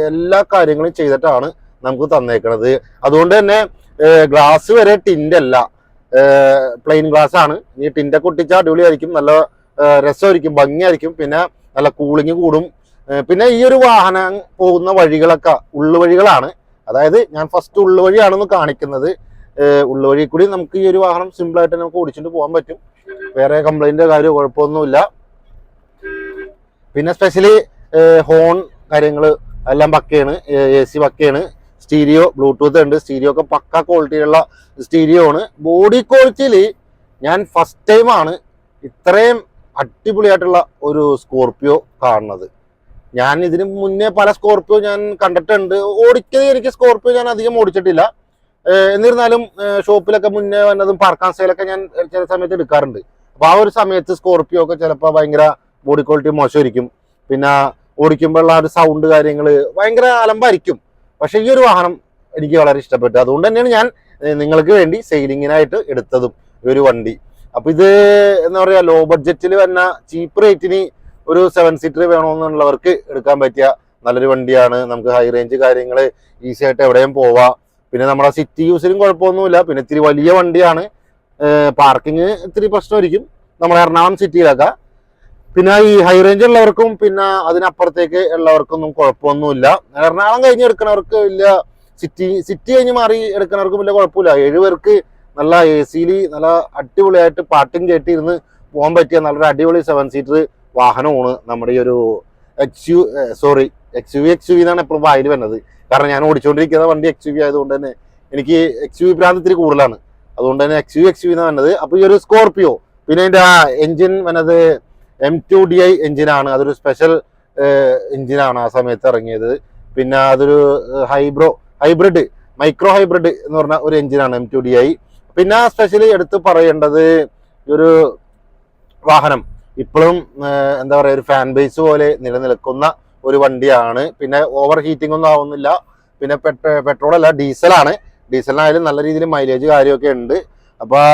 എല്ലാ കാര്യങ്ങളും ചെയ്തിട്ടാണ് നമുക്ക് തന്നേക്കണത്. അതുകൊണ്ട് തന്നെ ഗ്ലാസ് വരെ ടിന്റെ അല്ല പ്ലെയിൻ ഗ്ലാസ് ആണ്. ഈ ടിന്റെ കുട്ടിച്ച അടിപൊളിയായിരിക്കും. നല്ല രസമായിരിക്കും ഭംഗിയായിരിക്കും. പിന്നെ നല്ല കൂളിങ് കൂടും. പിന്നെ ഈ ഒരു വാഹനം പോകുന്ന വഴികളൊക്കെ ഉള്ളുവഴികളാണ്. അതായത് ഞാൻ ഫസ്റ്റ് ഉള്ളുവഴിയാണെന്ന് കാണിക്കുന്നത്. ഉള്ളുവഴി കൂടി നമുക്ക് ഈ ഒരു വാഹനം സിമ്പിൾ ആയിട്ട് നമുക്ക് ഓടിച്ചിട്ട് പോകാൻ പറ്റും. വേറെ കംപ്ലൈന്റ് കാര്യമോ കുഴപ്പമൊന്നുമില്ല. പിന്നെ സ്പെഷ്യലി ഹോൺ കാര്യങ്ങൾ എല്ലാം പക്കയാണ്. എ സി പക്കയാണ്. സ്റ്റീരിയോ ബ്ലൂടൂത്ത് ഉണ്ട്. സ്റ്റീരിയോ ഒക്കെ പക്ക ക്വാളിറ്റിയുള്ള സ്റ്റീരിയോ ആണ്. ബോഡി ക്വാളിറ്റിയിൽ ഞാൻ ഫസ്റ്റ് ടൈമാണ് ഇത്രയും അടിപൊളിയായിട്ടുള്ള ഒരു സ്കോർപ്പിയോ കാണുന്നത്. ഞാൻ ഇതിന് മുന്നേ പല സ്കോർപ്പിയോ ഞാൻ കണ്ടിട്ടുണ്ട്. ഓടിക്കത് എനിക്ക് സ്കോർപ്പിയോ ഞാൻ അധികം ഓടിച്ചിട്ടില്ല. എന്നിരുന്നാലും ഷോപ്പിലൊക്കെ മുന്നേ വന്നതും പാർക്കാൻ സെയിലൊക്കെ ഞാൻ ചില സമയത്ത് എടുക്കാറുണ്ട്. അപ്പൊ ആ ഒരു സമയത്ത് സ്കോർപ്പിയോ ഒക്കെ ചിലപ്പോൾ ഭയങ്കര ബോഡി ക്വാളിറ്റി മോശമായിരിക്കും. പിന്നെ ഓടിക്കുമ്പോഴുള്ള ആ ഒരു സൗണ്ട് കാര്യങ്ങൾ ഭയങ്കര അലമ്പായിരിക്കും. പക്ഷെ ഈ ഒരു വാഹനം എനിക്ക് വളരെ ഇഷ്ടപ്പെട്ടു. അതുകൊണ്ട് തന്നെയാണ് ഞാൻ നിങ്ങൾക്ക് വേണ്ടി സെയിലിങ്ങിനായിട്ട് എടുത്തതും ഈ ഒരു വണ്ടി. അപ്പൊ ഇത് എന്താ പറയാ ലോ ബഡ്ജറ്റിൽ വന്ന ചീപ്പ് റേറ്റിന് ഒരു സെവൻ സീറ്റർ വേണമെന്നുള്ളവർക്ക് എടുക്കാൻ പറ്റിയ നല്ലൊരു വണ്ടിയാണ്. നമുക്ക് ഹൈ റേഞ്ച് കാര്യങ്ങൾ ഈസി ആയിട്ട് എവിടെയും പോവാം. പിന്നെ നമ്മുടെ സിറ്റി യൂസിനും കുഴപ്പമൊന്നുമില്ല. പിന്നെ ഇത്തിരി വലിയ വണ്ടിയാണ്. പാർക്കിങ് ഇത്തിരി പ്രശ്നമായിരിക്കും. നമ്മുടെ എറണാകുളം സിറ്റിയിലൊക്കെ പിന്നെ ഈ ഹൈ റേഞ്ച് ഉള്ളവർക്കും പിന്നെ അതിനപ്പുറത്തേക്ക് ഉള്ളവർക്കൊന്നും കുഴപ്പമൊന്നുമില്ല. എറണാകുളം കഴിഞ്ഞ് എടുക്കുന്നവർക്ക് വലിയ സിറ്റി സിറ്റി കഴിഞ്ഞ് മാറി എടുക്കുന്നവർക്കും വലിയ കുഴപ്പമില്ല. ഏഴ് പേർക്ക് നല്ല എ സിയിൽ നല്ല അടിപൊളിയായിട്ട് പാട്ടും കേട്ടിരുന്ന് പോകാൻ പറ്റിയ നല്ലൊരു അടിപൊളി സെവൻ സീറ്റർ വാഹനമാണ് നമ്മുടെ ഈ ഒരു X U sorry X U X U എന്നാണ് എപ്പോഴും വായിൽ വരുന്നത്. കാരണം ഞാൻ ഓടിച്ചുകൊണ്ടിരിക്കുന്ന വണ്ടി എക്സ് യു ആയതുകൊണ്ട് തന്നെ എനിക്ക് എക്സ് യു വി ഭ്രാന്ത് ഇത്തിരി കൂടുതലാണ്. അതുകൊണ്ട് തന്നെ എക്സ് യു എക്സ് യു എന്നാണ് വന്നത് അപ്പോൾ ഈ ഒരു സ്കോർപിയോ പിന്നെ അതിന്റെ ആ എൻജിൻ വന്നത് എം ടു ഡി ഐ എഞ്ചിനാണ് അതൊരു സ്പെഷ്യൽ എഞ്ചിനാണ് ആ സമയത്ത് ഇറങ്ങിയത്. പിന്നെ അതൊരു ഹൈബ്രോ ഹൈബ്രിഡ് മൈക്രോ ഹൈബ്രിഡ് എന്ന് പറഞ്ഞ ഒരു എഞ്ചിനാണ് എം ടു ഡി ഐ പിന്നെ സ്പെഷ്യലി എടുത്തു പറയേണ്ടത് ഒരു വാഹനം. ഇപ്പോഴും എന്താ പറയുക ഒരു ഫാൻ ബേസ് പോലെ നിലനിൽക്കുന്ന ഒരു വണ്ടിയാണ്. പിന്നെ ഓവർ ഹീറ്റിംഗ് ഒന്നും ആവുന്നില്ല. പിന്നെ പെട്രോൾ അല്ല ഡീസലാണ് ഡീസലിനായാലും നല്ല രീതിയിൽ മൈലേജ് കാര്യമൊക്കെ ഉണ്ട്. അപ്പോൾ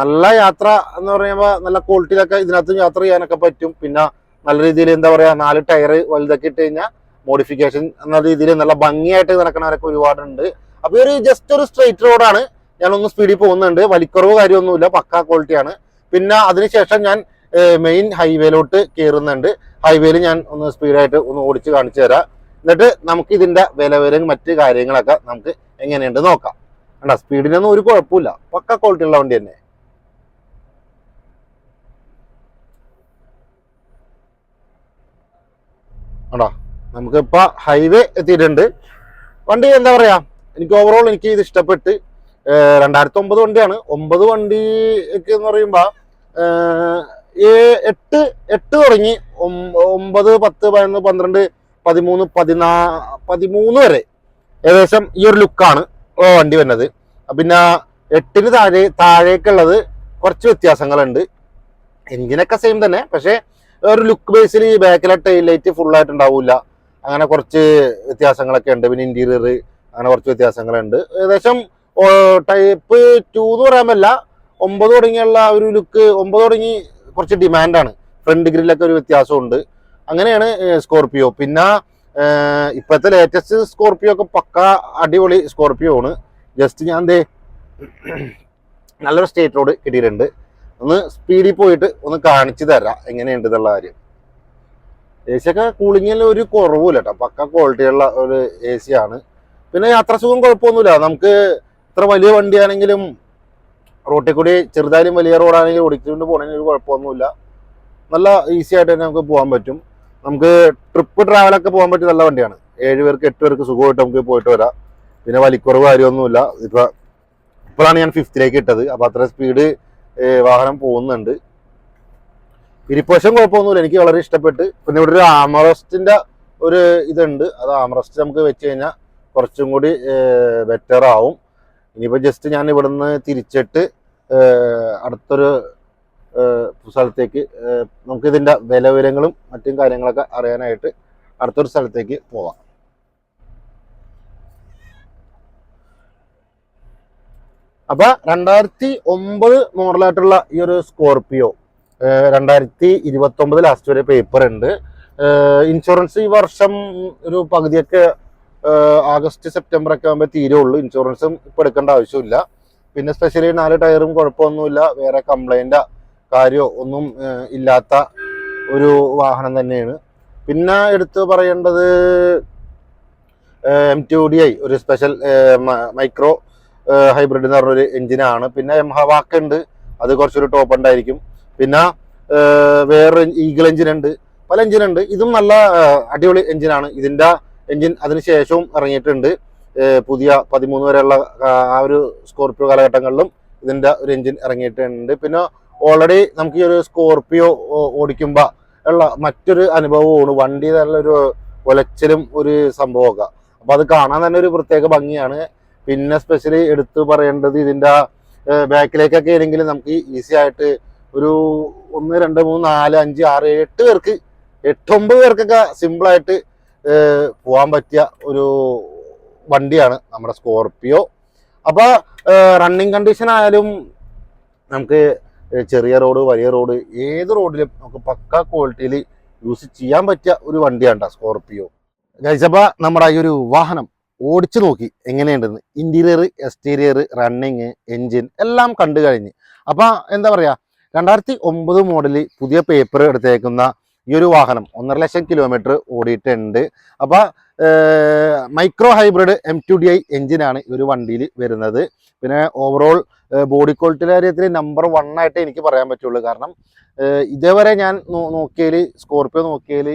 നല്ല യാത്ര എന്ന് പറയുമ്പോൾ നല്ല ക്വാളിറ്റിയിലൊക്കെ ഇതിനകത്ത് യാത്ര ചെയ്യാനൊക്കെ പറ്റും. പിന്നെ നല്ല രീതിയിൽ എന്താ പറയുക നാല് ടയർ വലുതൊക്കെ ഇട്ട് കഴിഞ്ഞാൽ മോഡിഫിക്കേഷൻ എന്ന രീതിയിൽ നല്ല ഭംഗിയായിട്ട് നടക്കണവരൊക്കെ ഒരുപാടുണ്ട്. അപ്പോൾ ഒരു ജസ്റ്റ് ഒരു സ്ട്രെയിറ്റ് റോഡാണ് ഞാനൊന്ന് സ്പീഡിൽ പോകുന്നുണ്ട്. വലിക്കുറവ് കാര്യമൊന്നുമില്ല. പക്ക ക്വാളിറ്റിയാണ് പിന്നെ അതിനുശേഷം ഞാൻ മെയിൻ ഹൈവേയിലോട്ട് കയറുന്നുണ്ട് ഹൈവേയിൽ ഞാൻ ഒന്ന് സ്പീഡായിട്ട് ഒന്ന് ഓടിച്ച് കാണിച്ചു തരാം. എന്നിട്ട് നമുക്ക് ഇതിന്റെ വില വരും മറ്റ് കാര്യങ്ങളൊക്കെ നമുക്ക് എങ്ങനെയുണ്ട് നോക്കാം. വേണ്ട സ്പീഡിനൊന്നും ഒരു കുഴപ്പമില്ല. പക്ക ക്വാളിറ്റി ഉള്ള വണ്ടി തന്നെ. കണ്ടോ? നമുക്കിപ്പോ ഹൈവേ എത്തിയിട്ടുണ്ട്. വണ്ടി എന്താ പറയാ? എനിക്ക് ഓവറോൾ എനിക്ക് ഇത് ഇഷ്ടപ്പെട്ട് രണ്ടായിരത്തി ഒമ്പത് വണ്ടിയാണ്. ഒമ്പത് വണ്ടി ഒക്കെ എന്ന് പറയുമ്പോ ഏഹ്, ഏ- എട്ട് എട്ട് തുടങ്ങി. ഒമ്പത് പത്ത് പതിനൊന്ന് പന്ത്രണ്ട് പതിമൂന്ന് പതിനാ പതിമൂന്ന് വരെ. ഏകദേശം ഈ ഒരു ലുക്കാണ് വണ്ടി വന്നത് പിന്നെ എട്ടിന് താഴെ താഴേക്കുള്ളത് കുറച്ച് വ്യത്യാസങ്ങളുണ്ട്. എഞ്ചിനൊക്കെ സെയിം തന്നെ. പക്ഷേ ഒരു ലുക്ക് ബേസിൽ ഈ ബാക്കിലെ ടൈൽ ലൈറ്റ് ഫുൾ ആയിട്ട് ഉണ്ടാവില്ല അങ്ങനെ കുറച്ച് വ്യത്യാസങ്ങളൊക്കെ ഉണ്ട്. പിന്നെ ഇന്റീരിയർ അങ്ങനെ കുറച്ച് വ്യത്യാസങ്ങളുണ്ട്. ഏകദേശം ടൈപ്പ് ടു എന്ന് പറയാമല്ല. ഒമ്പത് തുടങ്ങിയുള്ള ഒരു ലുക്ക് ഒമ്പത് തുടങ്ങി കുറച്ച് ഡിമാൻഡാണ് ഫ്രണ്ട് ഗ്രില്ലൊക്കെ ഒരു വ്യത്യാസമുണ്ട്. അങ്ങനെയാണ് സ്കോർപിയോ പിന്നെ ഇപ്പോഴത്തെ ലേറ്റസ്റ്റ് സ്കോർപിയോ ഒക്കെ പക്ക അടിപൊളി സ്കോർപിയോ ആണ്. ജസ്റ്റ് ഞാൻ ദേ (clears throat) നല്ലൊരു സ്റ്റേറ്റ് റോഡ് കിട്ടിയിട്ടുണ്ട്. ഒന്ന് സ്പീഡിൽ പോയിട്ട് ഒന്ന് കാണിച്ചു തരാം എങ്ങനെയുണ്ട് എന്നുള്ള കാര്യം. എ സി ഒക്കെ കൂളിങ്ങിൽ ഒരു കുറവുമില്ല കേട്ടോ. പക്ക ക്വാളിറ്റിയുള്ള ഒരു എ സി ആണ്. പിന്നെ യാത്രാസുഖം കുഴപ്പമൊന്നുമില്ല. നമുക്ക് ഇത്ര വലിയ വണ്ടിയാണെങ്കിലും റോട്ടിൽ കൂടി ചെറുതായാലും വലിയ റോഡാണെങ്കിലും ഓടിച്ചുകൊണ്ട് പോകണമെങ്കിൽ ഒരു കുഴപ്പമൊന്നുമില്ല. നല്ല ഈസി ആയിട്ട് തന്നെ നമുക്ക് പോകാൻ പറ്റും. നമുക്ക് ട്രിപ്പ് ട്രാവലൊക്കെ പോകാൻ പറ്റിയ നല്ല വണ്ടിയാണ്. ഏഴ് പേർക്ക് എട്ട് പേർക്ക് സുഖമായിട്ട് നമുക്ക് പോയിട്ട് വരാം. പിന്നെ വലിക്കുറവ് കാര്യമൊന്നുമില്ല. ഇപ്പൊ ഇപ്പോഴാണ് ഞാൻ ഫിഫ്ത്തിലേക്ക് ഇട്ടത്. അപ്പൊ അത്ര സ്പീഡ് വാഹനം പോകുന്നുണ്ട്. ഇരിപ്പശം കുഴപ്പമൊന്നുമില്ല. എനിക്ക് വളരെ ഇഷ്ടപ്പെട്ട്. പിന്നെ ഇവിടെ ഒരു ആമറസ്റ്റിന്റെ ഒരു ഇതുണ്ട്. അത് ആമറസ്റ്റ് നമുക്ക് വെച്ച് കഴിഞ്ഞാൽ കുറച്ചും കൂടി ബെറ്റർ ആവും. ഇനിയിപ്പോൾ ജസ്റ്റ് ഞാൻ ഇവിടുന്ന് തിരിച്ചിട്ട് അടുത്തൊരു സ്ഥലത്തേക്ക് ഏഹ്, നമുക്ക് ഇതിന്റെ വില വിവരങ്ങളും മറ്റും കാര്യങ്ങളൊക്കെ അറിയാനായിട്ട് അടുത്തൊരു സ്ഥലത്തേക്ക് പോവാം. അപ്പൊ രണ്ടായിരത്തി ഒമ്പത് മോഡലായിട്ടുള്ള ഈ ഒരു സ്കോർപിയോ രണ്ടായിരത്തി ഇരുപത്തി ഒമ്പത് ലാസ്റ്റ് വരെ പേപ്പർ ഉണ്ട്. ഇൻഷുറൻസ് ഈ വർഷം ഒരു പകുതിയൊക്കെ ആഗസ്റ്റ് സെപ്റ്റംബർ ഒക്കെ ആകുമ്പോൾ തീരുള്ളൂ ഇൻഷുറൻസും ഇപ്പം എടുക്കേണ്ട ആവശ്യമില്ല. പിന്നെ സ്പെഷ്യലി നാല് ടയറും കുഴപ്പമൊന്നുമില്ല. വേറെ കംപ്ലൈന്റ് കാര്യമോ ഒന്നും ഇല്ലാത്ത ഒരു വാഹനം തന്നെയാണ്. പിന്നെ എടുത്തു പറയേണ്ടത് എം ടു ഡി ഐ ഒരു സ്പെഷ്യൽ മൈക്രോ ഹൈബ്രിഡ് എന്ന് പറഞ്ഞൊരു എഞ്ചിനാണ് പിന്നെ എം ഹവാക്ക് ഉണ്ട്. അത് കുറച്ചൊരു ടോപ്പ് ഉണ്ടായിരിക്കും. പിന്നെ വേറൊരു ഈഗിൾ എഞ്ചിനുണ്ട് പല എഞ്ചിനുണ്ട് ഇതും നല്ല അടിപൊളി എഞ്ചിനാണ് ഇതിന്റെ എഞ്ചിൻ അതിനുശേഷവും ഇറങ്ങിയിട്ടുണ്ട്. പുതിയ പതിമൂന്ന് വരെയുള്ള ആ ഒരു സ്കോർപിയോ കാലഘട്ടങ്ങളിലും ഇതിന്റെ ഒരു എഞ്ചിൻ ഇറങ്ങിയിട്ടുണ്ട്. പിന്നെ ഓൾറെഡി നമുക്ക് ഈ ഒരു സ്കോർപിയോ ഓടിക്കുമ്പോൾ ഉള്ള മറ്റൊരു അനുഭവമാണ് വണ്ടി നല്ലൊരു ഒലച്ചിലും ഒരു സംഭവമൊക്കെ. അപ്പോൾ അത് കാണാൻ തന്നെ ഒരു പ്രത്യേക ഭംഗിയാണ്. പിന്നെ സ്പെഷ്യലി എടുത്തു പറയേണ്ടത് ഇതിന്റെ ബാക്കിലേക്കൊക്കെ ആണെങ്കിലും നമുക്ക് ഈസി ആയിട്ട് ഒരു ഒന്ന് രണ്ട് മൂന്ന് നാല് അഞ്ച് ആറ് എട്ട് പേർക്ക് എട്ടൊമ്പത് പേർക്കൊക്കെ സിമ്പിളായിട്ട് പോകാൻ പറ്റിയ ഒരു വണ്ടിയാണ് നമ്മുടെ സ്കോർപിയോ. അപ്പൊ റണ്ണിങ് കണ്ടീഷൻ ആയാലും നമുക്ക് ചെറിയ റോഡ് വലിയ റോഡ് ഏത് റോഡിലും നമുക്ക് പക്ക ക്വാളിറ്റിയിൽ യൂസ് ചെയ്യാൻ പറ്റിയ ഒരു വണ്ടിയാണ് സ്കോർപ്പിയോ ഗൈസപ്പ നമ്മുടെ ഈ ഒരു വാഹനം ഓടിച്ചു നോക്കി എങ്ങനെയുണ്ടെന്ന്. ഇന്റീരിയർ എക്സ്റ്റീരിയർ റണ്ണിങ് എൻജിൻ എല്ലാം കണ്ടു കഴിഞ്ഞ്. അപ്പൊ എന്താ പറയാ? രണ്ടായിരത്തി ഒമ്പത് മോഡലിൽ പുതിയ പേപ്പർ എടുത്തേക്കുന്ന ഈ ഒരു വാഹനം ഒന്നര ലക്ഷം കിലോമീറ്റർ ഓടിയിട്ടുണ്ട്. അപ്പൊ micro hybrid M two D I എഞ്ചിനാണ് ഈ ഒരു വണ്ടിയിൽ വരുന്നത്. പിന്നെ ഓവറോൾ ബോഡി ക്വാളിറ്റിയുടെ കാര്യത്തിൽ നമ്പർ വൺ ആയിട്ട് എനിക്ക് പറയാൻ പറ്റുള്ളൂ. കാരണം ഇതേവരെ ഞാൻ നോക്കിയതിൽ സ്കോർപ്പിയോ നോക്കിയതിൽ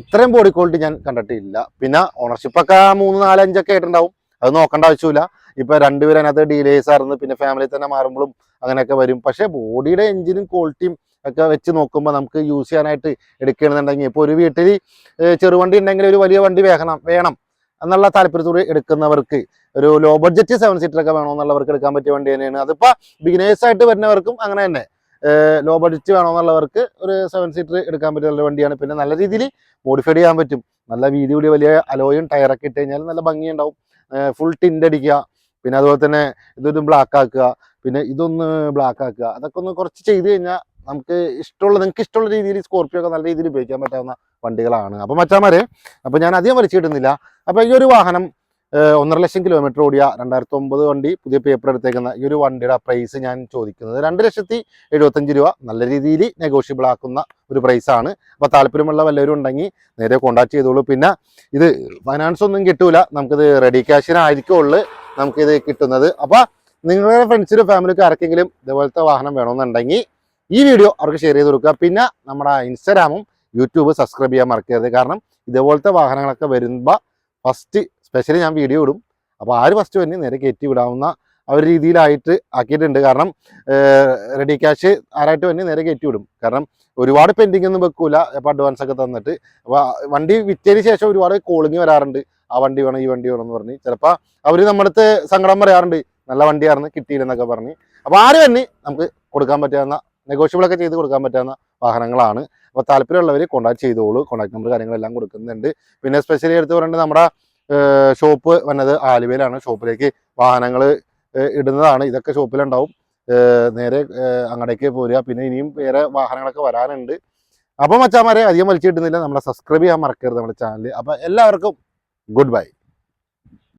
ഇത്രയും ബോഡി ക്വാളിറ്റി ഞാൻ കണ്ടിട്ടില്ല. പിന്നെ ഓണർഷിപ്പ് ഒക്കെ മൂന്ന് നാല് അഞ്ചൊക്കെ ആയിട്ടുണ്ടാവും. അത് നോക്കേണ്ട ആവശ്യമില്ല. ഇപ്പൊ രണ്ടുപേരും അതിനകത്ത് ഡീലേഴ്സ് ആയിരുന്നു. പിന്നെ ഫാമിലി തന്നെ മാറുമ്പോഴും അങ്ങനെയൊക്കെ വരും. പക്ഷെ ബോഡിയുടെ എഞ്ചിനും ക്വാളിറ്റിയും ഒക്കെ വെച്ച് നോക്കുമ്പോൾ നമുക്ക് യൂസ് ചെയ്യാനായിട്ട് എടുക്കണമെന്നുണ്ടെങ്കിൽ ഇപ്പോൾ ഒരു വീട്ടിൽ ചെറുവണ്ടി ഉണ്ടെങ്കിൽ ഒരു വലിയ വണ്ടി വേണം വേണം എന്നുള്ള താല്പര്യത്തോട് എടുക്കുന്നവർക്ക് ഒരു ലോ ബഡ്ജറ്റ് സെവൻ സീറ്റർ ഒക്കെ വേണമെന്നുള്ളവർക്ക് എടുക്കാൻ പറ്റിയ വണ്ടി തന്നെയാണ്. അതിപ്പോൾ ബിഗിനേഴ്സ് ആയിട്ട് വരുന്നവർക്കും അങ്ങനെ തന്നെ. ലോ ബഡ്ജറ്റ് വേണമെന്നുള്ളവർക്ക് ഒരു സെവൻ സീറ്റർ എടുക്കാൻ പറ്റിയ നല്ല വണ്ടിയാണ്. പിന്നെ നല്ല രീതിയിൽ മോഡിഫൈഡ് ചെയ്യാൻ പറ്റും. നല്ല വീതി കൂടി വലിയ അലോയും ടയറൊക്കെ ഇട്ട് കഴിഞ്ഞാൽ നല്ല ഭംഗിയുണ്ടാവും ഫുൾ ടിന്റ് അടിക്കുക. പിന്നെ അതുപോലെ തന്നെ ഇതൊരു ബ്ലാക്ക് ആക്കുക. പിന്നെ ഇതൊന്ന് ബ്ലാക്ക് ആക്കുക. അതൊക്കെ ഒന്ന് കുറച്ച് ചെയ്ത് കഴിഞ്ഞാൽ നമുക്ക് ഇഷ്ടമുള്ള നിങ്ങൾക്ക് ഇഷ്ടമുള്ള രീതിയിൽ സ്കോർപ്പിയോ ഒക്കെ നല്ല രീതിയിൽ ഉപയോഗിക്കാൻ പറ്റാവുന്ന വണ്ടികളാണ്. അപ്പോൾ മച്ചാമാരെ അപ്പോൾ ഞാൻ അധികം വലിച്ചിടുന്നില്ല അപ്പോൾ ഈ ഒരു വാഹനം ഒന്നര ലക്ഷം കിലോമീറ്റർ ഓടിയ രണ്ടായിരത്തി ഒമ്പത് വണ്ടി പുതിയ പേപ്പർ എടുത്തേക്കുന്ന ഈ ഒരു വണ്ടിയുടെ പ്രൈസ് ഞാൻ ചോദിക്കുന്നത് രണ്ട് ലക്ഷത്തി എഴുപത്തഞ്ച് രൂപ. നല്ല രീതിയിൽ നെഗോഷ്യബിൾ ആക്കുന്ന ഒരു പ്രൈസാണ് അപ്പോൾ താല്പര്യമുള്ള വല്ലവരും ഉണ്ടെങ്കിൽ നേരെ കോൺടാക്ട് ചെയ്തോളൂ. പിന്നെ ഇത് ഫൈനാൻസ് ഒന്നും കിട്ടൂല. നമുക്കിത് റെഡി ക്യാഷിനായിരിക്കുള്ളൂ നമുക്കിത് കിട്ടുന്നത്. അപ്പോൾ നിങ്ങളുടെ ഫ്രണ്ട്സിനും ഫാമിലിക്കും ആർക്കെങ്കിലും ഇതുപോലത്തെ വാഹനം വേണമെന്നുണ്ടെങ്കിൽ ഈ വീഡിയോ അവർക്ക് ഷെയർ ചെയ്ത് കൊടുക്കുക. പിന്നെ നമ്മുടെ ഇൻസ്റ്റാഗ്രാമും യൂട്യൂബ് സബ്സ്ക്രൈബ് ചെയ്യാൻ മറക്കരുത്. കാരണം ഇതേപോലത്തെ വാഹനങ്ങളൊക്കെ വരുമ്പോൾ ഫസ്റ്റ് സ്പെഷ്യലി ഞാൻ വീഡിയോ ഇടും. അപ്പോൾ ആര് ഫസ്റ്റ് വന്ന് നേരെ കയറ്റി വിടാവുന്ന ആ ഒരു രീതിയിലായിട്ട് ആക്കിയിട്ടുണ്ട്. കാരണം റെഡി ക്യാഷ് ആരായിട്ട് വന്ന് നേരെ കയറ്റി വിടും. കാരണം ഒരുപാട് പെൻഡിങ് ഒന്നും വെക്കൂല. അപ്പോൾ അഡ്വാൻസ് ഒക്കെ തന്നിട്ട്. അപ്പോൾ വണ്ടി വിറ്റതിന് ശേഷം ഒരുപാട് കോളിങ് വരാറുണ്ട്. ആ വണ്ടി വേണം ഈ വണ്ടി വേണം എന്ന് പറഞ്ഞ്. ചിലപ്പോൾ അവർ നമ്മുടെ സങ്കടം പറയാറുണ്ട്. നല്ല വണ്ടിയായിരുന്നു കിട്ടിയില്ലെന്നൊക്കെ പറഞ്ഞ്. അപ്പോൾ ആര് തന്നെ നമുക്ക് കൊടുക്കാൻ പറ്റാവുന്ന നെഗോഷ്യബിൾ ഒക്കെ ചെയ്ത് കൊടുക്കാൻ പറ്റാവുന്ന വാഹനങ്ങളാണ്. അപ്പോൾ താല്പര്യമുള്ളവർ കോൺടാക്ട് ചെയ്തോളൂ. കോൺടാക്ട് നമ്പർ കാര്യങ്ങളെല്ലാം കൊടുക്കുന്നുണ്ട്. പിന്നെ സ്പെഷ്യലി എടുത്ത് പറയുന്നത് നമ്മുടെ ഷോപ്പ് വന്നത് ആലുവയിലാണ്. ഷോപ്പിലേക്ക് വാഹനങ്ങൾ ഇടുന്നതാണ്. ഇതൊക്കെ ഷോപ്പിലുണ്ടാവും നേരെ അങ്ങടേക്ക് പോരുക. പിന്നെ ഇനിയും വേറെ വാഹനങ്ങളൊക്കെ വരാനുണ്ട്. അപ്പോൾ മച്ചാമാരെ അധികം വലിച്ചിട്ടുന്നില്ല. നമ്മളെ സബ്സ്ക്രൈബ് ചെയ്യാൻ മറക്കരുത് നമ്മുടെ ചാനൽ അപ്പോൾ എല്ലാവർക്കും ഗുഡ് ബൈ